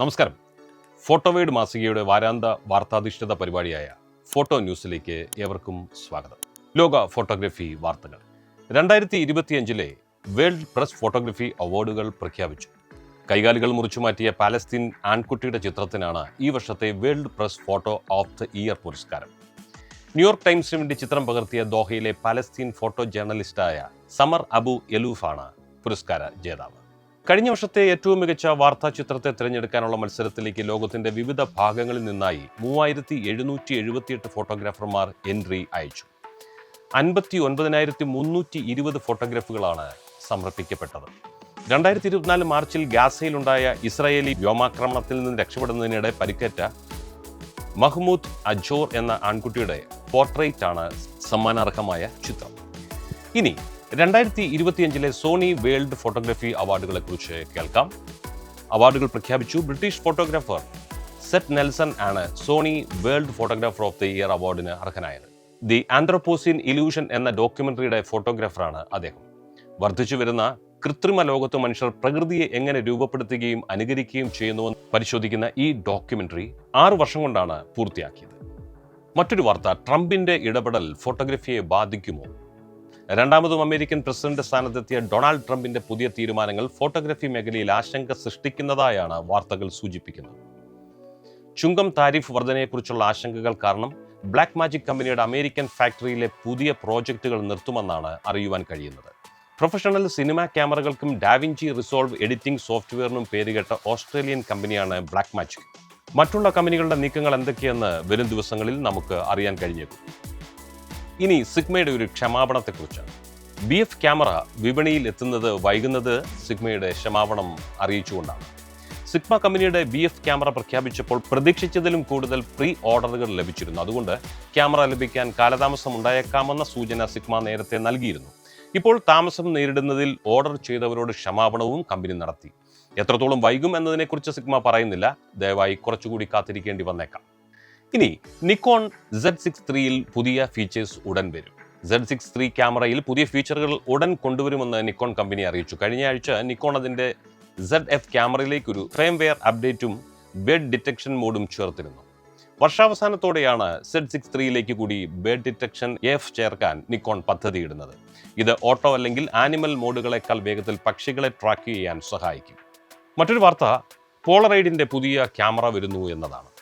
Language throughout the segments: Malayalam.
നമസ്കാരം. ഫോട്ടോവേഡ് മാസികയുടെ വാരാന്ത വാർത്താധിഷ്ഠിത പരിപാടിയായ ഫോട്ടോ ന്യൂസിലേക്ക് ഏവർക്കും സ്വാഗതം. ലോക ഫോട്ടോഗ്രഫി വാർത്തകൾ. രണ്ടായിരത്തി ഇരുപത്തിയഞ്ചിലെ വേൾഡ് പ്രസ് ഫോട്ടോഗ്രഫി അവാർഡുകൾ പ്രഖ്യാപിച്ചു. കൈകാലുകൾ മുറിച്ചു മാറ്റിയ പാലസ്തീൻ ആൺകുട്ടിയുടെ ചിത്രത്തിനാണ് ഈ വർഷത്തെ world press photo of the year പുരസ്കാരം. ന്യൂയോർക്ക് ടൈംസിന് വേണ്ടി ചിത്രം പകർത്തിയ ദോഹയിലെ പാലസ്തീൻ ഫോട്ടോ ജേർണലിസ്റ്റായ സമർ അബു എലൂഫാണ് പുരസ്കാര ജേതാവ്. കഴിഞ്ഞ വർഷത്തെ ഏറ്റവും മികച്ച വാർത്താ ചിത്രത്തെ തിരഞ്ഞെടുക്കാനുള്ള മത്സരത്തിലേക്ക് ലോകത്തിന്റെ വിവിധ ഭാഗങ്ങളിൽ നിന്നായി മൂവായിരത്തി എഴുന്നൂറ്റി എഴുപത്തിയെട്ട് ഫോട്ടോഗ്രാഫർമാർ എൻട്രി അയച്ചു. അൻപത്തി ഒൻപതിനായിരത്തി മുന്നൂറ്റി ഇരുപത് ഫോട്ടോഗ്രാഫുകളാണ് സമർപ്പിക്കപ്പെട്ടത്. രണ്ടായിരത്തി ഇരുപത്തിനാല് മാർച്ചിൽ ഗാസയിലുണ്ടായ ഇസ്രായേലി വ്യോമാക്രമണത്തിൽ നിന്ന് രക്ഷപ്പെടുന്നതിനിടെ പരിക്കേറ്റ മഹ്മൂദ് അജോർ എന്ന ആൺകുട്ടിയുടെ പോർട്രേറ്റ് ആണ് സമ്മാനാർഹമായ ചിത്രം. ഇനി രണ്ടായിരത്തി ഇരുപത്തിയഞ്ചിലെ സോണി വേൾഡ് ഫോട്ടോഗ്രാഫി അവാർഡുകളെ കുറിച്ച് കേൾക്കാം. അവാർഡുകൾ പ്രഖ്യാപിച്ചു ബ്രിട്ടീഷ് ഫോട്ടോഗ്രാഫർ സെറ്റ് നെൽസൺ ആണ് Sony world photographer of the year അവാർഡിന് അർഹനായത്. ദി ആന്ത്രോപോസിൻ ഇലൂഷൻ എന്ന ഡോക്യുമെന്ററിയുടെ ഫോട്ടോഗ്രാഫറാണ് അദ്ദേഹം. വർദ്ധിച്ചു വരുന്ന കൃത്രിമ ലോകത്ത് മനുഷ്യർ പ്രകൃതിയെ എങ്ങനെ രൂപപ്പെടുത്തുകയും അനുകരിക്കുകയും ചെയ്യുന്നുവെന്ന് പരിശോധിക്കുന്ന ഈ ഡോക്യുമെന്ററി ആറ് വർഷം കൊണ്ടാണ് പൂർത്തിയാക്കിയത്. മറ്റൊരു വാർത്ത ട്രംപിന്റെ ഇടപെടൽ ഫോട്ടോഗ്രഫിയെ ബാധിക്കുമോ? രണ്ടാമതും അമേരിക്കൻ പ്രസിഡന്റ് സ്ഥാനത്തെത്തിയ ഡൊണാൾഡ് ട്രംപിന്റെ പുതിയ തീരുമാനങ്ങൾ ഫോട്ടോഗ്രാഫി മേഖലയിൽ ആശങ്ക സൃഷ്ടിക്കുന്നതായാണ് വാർത്തകൾ സൂചിപ്പിക്കുന്നത്. ചുങ്കം താരിഫ് വർധനയെക്കുറിച്ചുള്ള ആശങ്കകൾ കാരണം ബ്ലാക്ക് മാജിക് കമ്പനിയുടെ അമേരിക്കൻ ഫാക്ടറിയിലെ പുതിയ പ്രോജക്റ്റുകൾ നിർത്തുമെന്നാണ് അറിയുവാൻ കഴിയുന്നത്. പ്രൊഫഷണൽ സിനിമാ ക്യാമറകൾക്കും ഡാവിഞ്ചി റിസോൾവ് എഡിറ്റിംഗ് സോഫ്റ്റ്വെയറിനും പേരുകെട്ട ഓസ്ട്രേലിയൻ കമ്പനിയാണ് ബ്ലാക്ക് മാജിക്. മറ്റുള്ള കമ്പനികളുടെ നീക്കങ്ങൾ എന്തൊക്കെയെന്ന് വരും ദിവസങ്ങളിൽ നമുക്ക് അറിയാൻ കഴിഞ്ഞേക്കും. ഇനി സിഗ്മയുടെ ഒരു ക്ഷമാപണത്തെക്കുറിച്ചാണ്. ബി എഫ് ക്യാമറ വിപണിയിൽ എത്തുന്നത് വൈകുന്നത് സിഗ്മയുടെ ക്ഷമാപണം അറിയിച്ചുകൊണ്ടാണ്. സിഗ്മ കമ്പനിയുടെ ബി എഫ് ക്യാമറ പ്രഖ്യാപിച്ചപ്പോൾ പ്രതീക്ഷിച്ചതിലും കൂടുതൽ പ്രീ ഓർഡറുകൾ ലഭിച്ചിരുന്നു. അതുകൊണ്ട് ക്യാമറ ലഭിക്കാൻ കാലതാമസം ഉണ്ടായേക്കാമെന്ന സൂചന സിഗ്മ നേരത്തെ നൽകിയിരുന്നു. ഇപ്പോൾ താമസം നേരിടുന്നതിൽ ഓർഡർ ചെയ്തവരോട് ക്ഷമാപണവും കമ്പനി നടത്തി. എത്രത്തോളം വൈകും എന്നതിനെക്കുറിച്ച് സിഗ്മ പറയുന്നില്ല. ദയവായി കുറച്ചുകൂടി കാത്തിരിക്കേണ്ടി വന്നേക്കാം. ഇനി നിക്കോൺ സെഡ് സിക്സ് ത്രീയിൽ പുതിയ ഫീച്ചേഴ്സ് ഉടൻ വരും. സെഡ് സിക്സ് ത്രീ ക്യാമറയിൽ പുതിയ ഫീച്ചറുകൾ ഉടൻ കൊണ്ടുവരുമെന്ന് നിക്കോൺ കമ്പനി അറിയിച്ചു. കഴിഞ്ഞ ആഴ്ച നിക്കോൺ അതിന്റെ സെഡ് എഫ് ക്യാമറയിലേക്ക് ഒരു ഫ്രെയിംവെയർ അപ്ഡേറ്റും ബേഡ് ഡിറ്റക്ഷൻ മോഡും ചേർത്തിരുന്നു. വർഷാവസാനത്തോടെയാണ് സെഡ് സിക്സ് ത്രീയിലേക്ക് കൂടി ബേഡ് ഡിറ്റക്ഷൻ എഫ് ചേർക്കാൻ നിക്കോൺ പദ്ധതിയിടുന്നത്. ഇത് ഓട്ടോ അല്ലെങ്കിൽ ആനിമൽ മോഡുകളെക്കാൾ വേഗത്തിൽ പക്ഷികളെ ട്രാക്ക് ചെയ്യാൻ സഹായിക്കും. മറ്റൊരു വാർത്ത പോളറൈഡിന്റെ പുതിയ ക്യാമറ വരുന്നു എന്നതാണ്.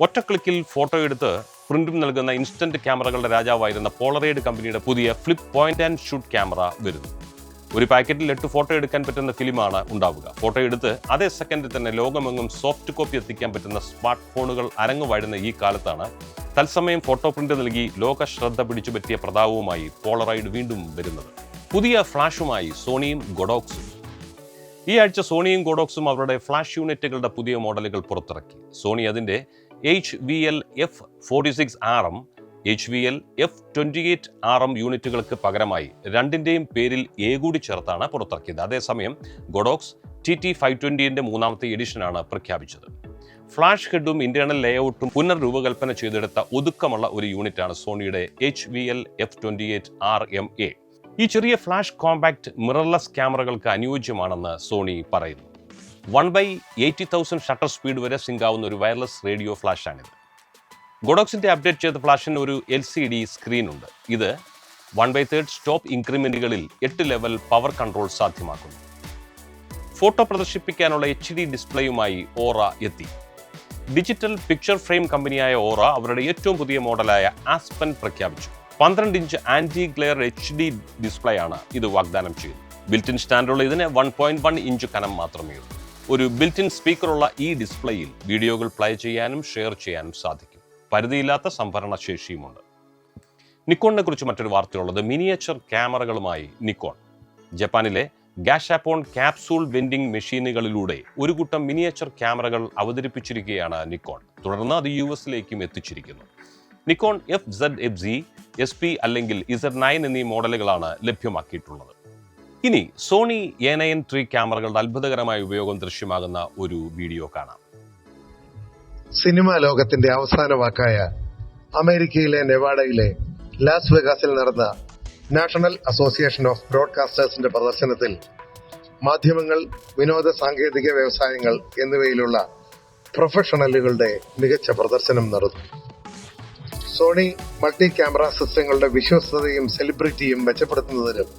ഒറ്റ ക്ലിക്കിൽ ഫോട്ടോ എടുത്ത് പ്രിന്റും നൽകുന്ന ഇൻസ്റ്റന്റ് ക്യാമറകളുടെ രാജാവായിരുന്ന പോളറൈഡ് കമ്പനിയുടെ പുതിയ flip point and shoot camera വരുന്നു. ഒരു പാക്കറ്റിൽ എട്ട് ഫോട്ടോ എടുക്കാൻ പറ്റുന്ന ഫിലിമാണ് ഉണ്ടാവുക. ഫോട്ടോ എടുത്ത് അതേ സെക്കൻഡിൽ തന്നെ ലോകമെങ്ങും സോഫ്റ്റ് കോപ്പി എത്തിക്കാൻ പറ്റുന്ന സ്മാർട്ട് ഫോണുകൾ അരങ്ങുവാഴുന്ന ഈ കാലത്താണ് തത്സമയം ഫോട്ടോ പ്രിന്റ് നൽകി ലോക ശ്രദ്ധ പിടിച്ചു പറ്റിയ പ്രതാപവുമായി പോളറൈഡ് വീണ്ടും വരുന്നത്. പുതിയ ഫ്ലാഷുമായി സോണിയും ഗൊഡോക്സും. ഈ ആഴ്ച സോണിയും ഗോഡോക്സും അവരുടെ ഫ്ലാഷ് യൂണിറ്റുകളുടെ പുതിയ മോഡലുകൾ പുറത്തിറക്കി. സോണി അതിന്റെ H V L F forty six R M H V L F twenty eight R M യൂണിറ്റുകൾക്ക് പകരമായി രണ്ടിന്റെയും പേരിൽ എ കൂടി ചേർത്താണ് പുറത്തിറക്കിയത്. അതേസമയം ഗൊഡോക്സ് ടി ടി ഫൈവ് ട്വന്റിന്റെ മൂന്നാമത്തെ എഡിഷനാണ് പ്രഖ്യാപിച്ചത്. ഫ്ലാഷ് ഹെഡും ഇന്റേണൽ ലേഔട്ടും പുനർരൂപകൽപ്പന ചെയ്തെടുത്ത ഒതുക്കമുള്ള ഒരു യൂണിറ്റാണ് സോണിയുടെ H V L F twenty eight R M A ഈ ചെറിയ ഫ്ലാഷ് കോമ്പാക്ട് മിറർലെസ് ക്യാമറകൾക്ക് അനുയോജ്യമാണെന്ന് സോണി പറയുന്നു. One by eighty thousand shutter speed വരെ സിങ്ക് ആവുന്ന ഒരു വയർലെസ് റേഡിയോ ഫ്ലാഷാണിത്. ഗോഡോക്സിന്റെ അപ്ഡേറ്റ് ചെയ്ത ഫ്ലാഷിന് ഒരു എൽ സി ഡി സ്ക്രീൻ ഉണ്ട്. ഇത് വൺ ബൈ തേർഡ് സ്റ്റോപ്പ് ഇൻക്രിമെന്റുകളിൽ എട്ട് ലെവൽ പവർ കൺട്രോൾ സാധ്യമാക്കുന്നു. ഫോട്ടോ പ്രദർശിപ്പിക്കാനുള്ള എച്ച് ഡി ഡിസ്പ്ലേയുമായി ഓറ എത്തി. ഡിജിറ്റൽ പിക്ചർ ഫ്രെയിം കമ്പനിയായ ഓറ അവരുടെ ഏറ്റവും പുതിയ മോഡലായ ആസ്പെൻ പ്രഖ്യാപിച്ചു. പന്ത്രണ്ട് inch anti glare H D display ആണ് ഇത് വാഗ്ദാനം ചെയ്യുന്നത്. ബിൽറ്റിൻ സ്റ്റാൻഡുള്ള ഇതിന് വൺ പോയിന്റ് വൺ ഇഞ്ച് കനം മാത്രമേ ഉള്ളൂ ഒരു ബിൽറ്റിൻ സ്പീക്കറുള്ള ഈ ഡിസ്പ്ലേയിൽ വീഡിയോകൾ പ്ലേ ചെയ്യാനും ഷെയർ ചെയ്യാനും സാധിക്കും. പരിധിയില്ലാത്ത സംഭരണ ശേഷിയുമുണ്ട് നിക്കോണിനെ കുറിച്ച് മറ്റൊരു വാർത്തയുള്ളത് മിനിയേച്ചർ ക്യാമറകളുമായി നിക്കോൺ. ജപ്പാനിലെ ഗാഷാപ്പോൺ ക്യാപ്സൂൾ വെൻഡിംഗ് മെഷീനുകളിലൂടെ ഒരു കൂട്ടം മിനിയേച്ചർ ക്യാമറകൾ അവതരിപ്പിച്ചിരിക്കുകയാണ് നിക്കോൺ. തുടർന്ന് അത് യു എസിലേക്കും എത്തിച്ചിരിക്കുന്നു. Nikon F Z F G S P അല്ലെങ്കിൽ ഇസഡ് നയൻ എന്നീ മോഡലുകളാണ് ലഭ്യമാക്കിയിട്ടുള്ളത്. ഇനി സോണി എ നയൻ ത്രീ ക്യാമറകളുടെ അത്ഭുതകരമായ ഉപയോഗം ദൃശ്യമാകുന്ന ഒരു വീഡിയോ കാണാം. സിനിമാ ലോകത്തിന്റെ അവസാന വാക്കായ അമേരിക്കയിലെ നെവാഡയിലെ ലാസ് വെഗാസിൽ നടന്ന നാഷണൽ അസോസിയേഷൻ ഓഫ് ബ്രോഡ്കാസ്റ്റേഴ്സിന്റെ പ്രദർശനത്തിൽ മാധ്യമങ്ങൾ വിനോദ സാങ്കേതിക വ്യവസായങ്ങൾ എന്നിവയിലുള്ള പ്രൊഫഷണലുകളുടെ മികച്ച പ്രദർശനം നടന്നു. സോണി മൾട്ടി ക്യാമറ സിസ്റ്റങ്ങളുടെ വിശ്വസ്തതയും സെലിബ്രിറ്റിയും മെച്ചപ്പെടുത്തുന്നതിനും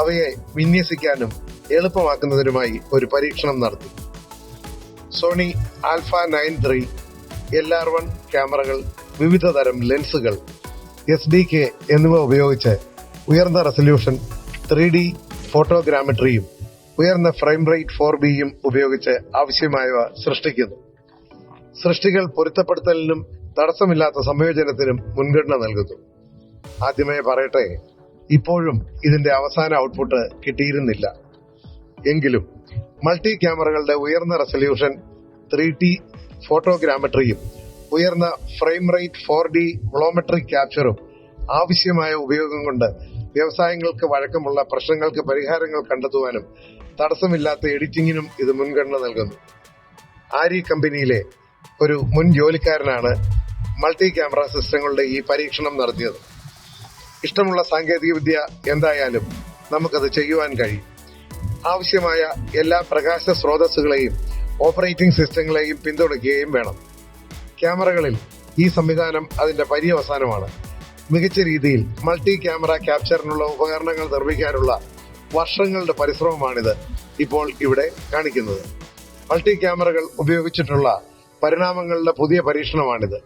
അവയെ വിന്യസിക്കാനും എളുപ്പമാക്കുന്നതിനുമായി ഒരു പരീക്ഷണം നടത്തി. Sony alpha nine three L R one ക്യാമറകൾ വിവിധ തരം ലെൻസുകൾ എസ് ഡി കെ എന്നിവ ഉപയോഗിച്ച് ഉയർന്ന റെസല്യൂഷൻ ത്രീ ഡി ഫോട്ടോഗ്രാമട്രിയും ഉയർന്ന ഫ്രെയിം റേറ്റ് ഫോർ ബിയും ഉപയോഗിച്ച് ആവശ്യമായവ സൃഷ്ടിക്കുന്നു. സൃഷ്ടികൾ പൊരുത്തപ്പെടുത്തലിനും തടസ്സമില്ലാത്ത സംയോജനത്തിനും മുൻഗണന നൽകുന്നു. ആദ്യമേ പറയട്ടെ ഇപ്പോഴും ഇതിന്റെ അവസാന ഔട്ട്പുട്ട് കിട്ടിയിരുന്നില്ല. എങ്കിലും മൾട്ടി ക്യാമറകളുടെ ഉയർന്ന റെസല്യൂഷൻ ത്രീ ടി ഫോട്ടോഗ്രാമെട്രിയും ഉയർന്ന frame rate four D volumetric ക്യാപ്ചറും ആവശ്യമായ ഉപയോഗം കൊണ്ട് വ്യവസായങ്ങൾക്ക് വഴക്കമുള്ള പ്രശ്നങ്ങൾക്ക് പരിഹാരങ്ങൾ കണ്ടെത്തുവാനും തടസ്സമില്ലാത്ത എഡിറ്റിംഗിനും ഇത് മുൻഗണന നൽകുന്നു. ആരി കമ്പനിയിലെ ഒരു മുൻ ജോലിക്കാരനാണ് മൾട്ടി ക്യാമറ സിസ്റ്റങ്ങളുടെ ഈ പരീക്ഷണം നടത്തിയത്. ഇഷ്ടമുള്ള സാങ്കേതിക വിദ്യ എന്തായാലും നമുക്കത് ചെയ്യുവാൻ കഴിയും. ആവശ്യമായ എല്ലാ പ്രകാശ സ്രോതസ്സുകളെയും ഓപ്പറേറ്റിംഗ് സിസ്റ്റങ്ങളെയും പിന്തുണയ്ക്കുകയും വേണം. ക്യാമറകളിൽ ഈ സംവിധാനം അതിന്റെ പര്യവസാനമാണ്. മികച്ച രീതിയിൽ മൾട്ടി ക്യാമറ ക്യാപ്ചറിനുള്ള ഉപകരണങ്ങൾ നിർമ്മിക്കാനുള്ള വർഷങ്ങളുടെ പരിശ്രമമാണിത് ഇപ്പോൾ ഇവിടെ കാണിക്കുന്നത്. മൾട്ടി ക്യാമറകൾ ഉപയോഗിച്ചിട്ടുള്ള പരിണാമങ്ങളുടെ പുതിയ പരീക്ഷണമാണിത്.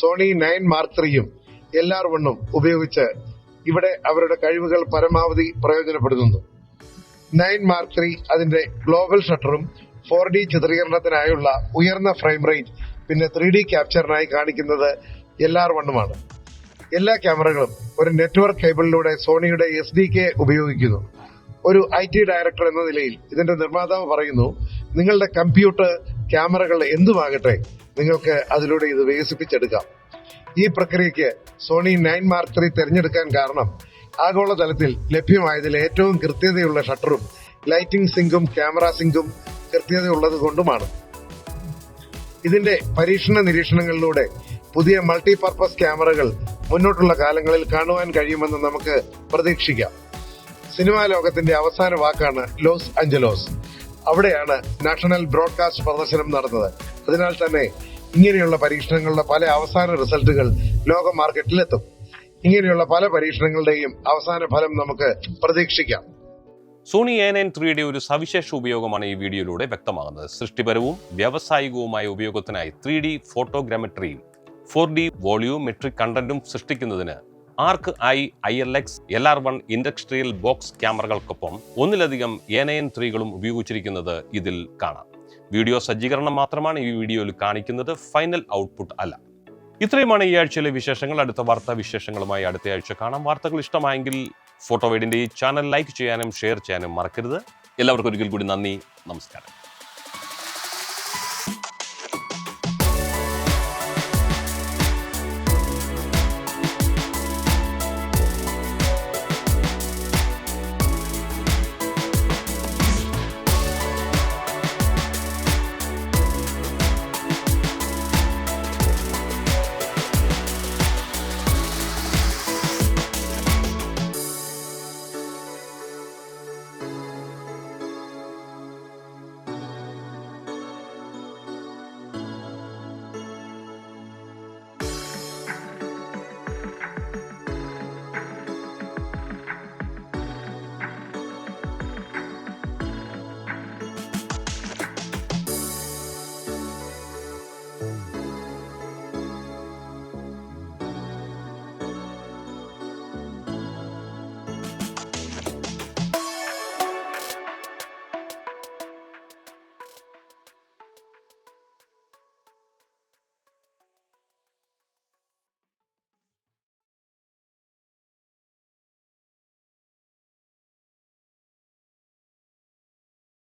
സോണി നയൻ മാർക്ക് ത്രീയും വണ്ണും ഉപയോഗിച്ച് ഇവിടെ അവരുടെ കഴിവുകൾ പരമാവധി പ്രയോജനപ്പെടുത്തുന്നു. നയൻ മാർക്ക് ത്രീ അതിന്റെ ഗ്ലോബൽ ഷട്ടറും ഫോർ ഡി ചിത്രീകരണത്തിനായുള്ള ഉയർന്ന ഫ്രെയിം റേറ്റ് പിന്നെ ത്രീ ഡി ക്യാപ്ചറിനായി കാണിക്കുന്നത് എൽ ആർ വണ്ണുമാണ്. എല്ലാ ക്യാമറകളും ഒരു നെറ്റ്വർക്ക് കേബിളിലൂടെ സോണിയുടെ എസ് ഡി കെ ഉപയോഗിക്കുന്നു. ഒരു ഐ ടി ഡയറക്ടർ എന്ന നിലയിൽ ഇതിന്റെ നിർമ്മാതാവ് പറയുന്നു നിങ്ങളുടെ കമ്പ്യൂട്ടർ ക്യാമറകൾ എന്തുമാകട്ടെ നിങ്ങൾക്ക് അതിലൂടെ ഇത് വികസിപ്പിച്ചെടുക്കാം. ഈ പ്രക്രിയയ്ക്ക് സോണി നയൻ മാർക്ക് ത്രീ തിരഞ്ഞെടുക്കാൻ കാരണം. ആഗോളതലത്തിൽ ലഭ്യമായതിൽ ഏറ്റവും കൃത്യതയുള്ള ഷട്ടറും ലൈറ്റിംഗ് സിങ്കും ക്യാമറ സിങ്കും കൃത്യതയുള്ളത് കൊണ്ടുമാണ്. ഇതിന്റെ പരീക്ഷണ നിരീക്ഷണങ്ങളിലൂടെ പുതിയ മൾട്ടി പർപ്പസ് ക്യാമറകൾ മുന്നോട്ടുള്ള കാലങ്ങളിൽ കാണുവാൻ കഴിയുമെന്ന് നമുക്ക് പ്രതീക്ഷിക്കാം. സിനിമാ ലോകത്തിന്റെ അവസാന വാക്കാണ് ലോസ് അഞ്ചലോസ്. അവിടെയാണ് നാഷണൽ ബ്രോഡ്കാസ്റ്റ് പ്രദർശനം നടന്നത്. അതിനാൽ തന്നെ ഇങ്ങനെയുള്ള പരീക്ഷണങ്ങളുടെ പല അവസാന റിസൾട്ടുകൾ ലോക മാർക്കറ്റിലെത്തും. ഇങ്ങനെയുള്ള പല പരീക്ഷണങ്ങളുടെയും അവസാന ഫലം നമുക്ക് പ്രതീക്ഷിക്കാം. സോണി എ എൻ ത്രീയുടെ ഒരു സവിശേഷ ഉപയോഗമാണ് ഈ വീഡിയോയിലൂടെ വ്യക്തമാകുന്നത്. സൃഷ്ടിപരവും വ്യാവസായികവുമായ ഉപയോഗത്തിനായി ത്രീ ഡി ഫോട്ടോഗ്രാമെട്രിയും ഫോർ ഡി വോളിയോമെട്രിക് കണ്ടന്റും സൃഷ്ടിക്കുന്നതിന് arc I I L X L R one industrial box ക്യാമറകൾക്കൊപ്പം ഒന്നിലധികം എ എൻ ത്രീകളും ഉപയോഗിച്ചിരിക്കുന്നത് ഇതിൽ കാണാം. വീഡിയോ സജ്ജീകരണം മാത്രമാണ് ഈ വീഡിയോയിൽ കാണിക്കുന്നത്. ഫൈനൽ ഔട്ട്പുട്ട് അല്ല. ഇത്രയുമാണ് ഈ ആഴ്ചയിലെ വിശേഷങ്ങൾ. അടുത്ത വാർത്താ വിശേഷങ്ങളുമായി അടുത്ത ആഴ്ച കാണാം. വാർത്തകൾ ഇഷ്ടമായെങ്കിൽ ഫോട്ടോ വീടിന്റെ ഈ ചാനൽ ലൈക്ക് ചെയ്യാനും ഷെയർ ചെയ്യാനും മറക്കരുത്. എല്ലാവർക്കും ഒരിക്കൽ കൂടി നന്ദി. നമസ്കാരം.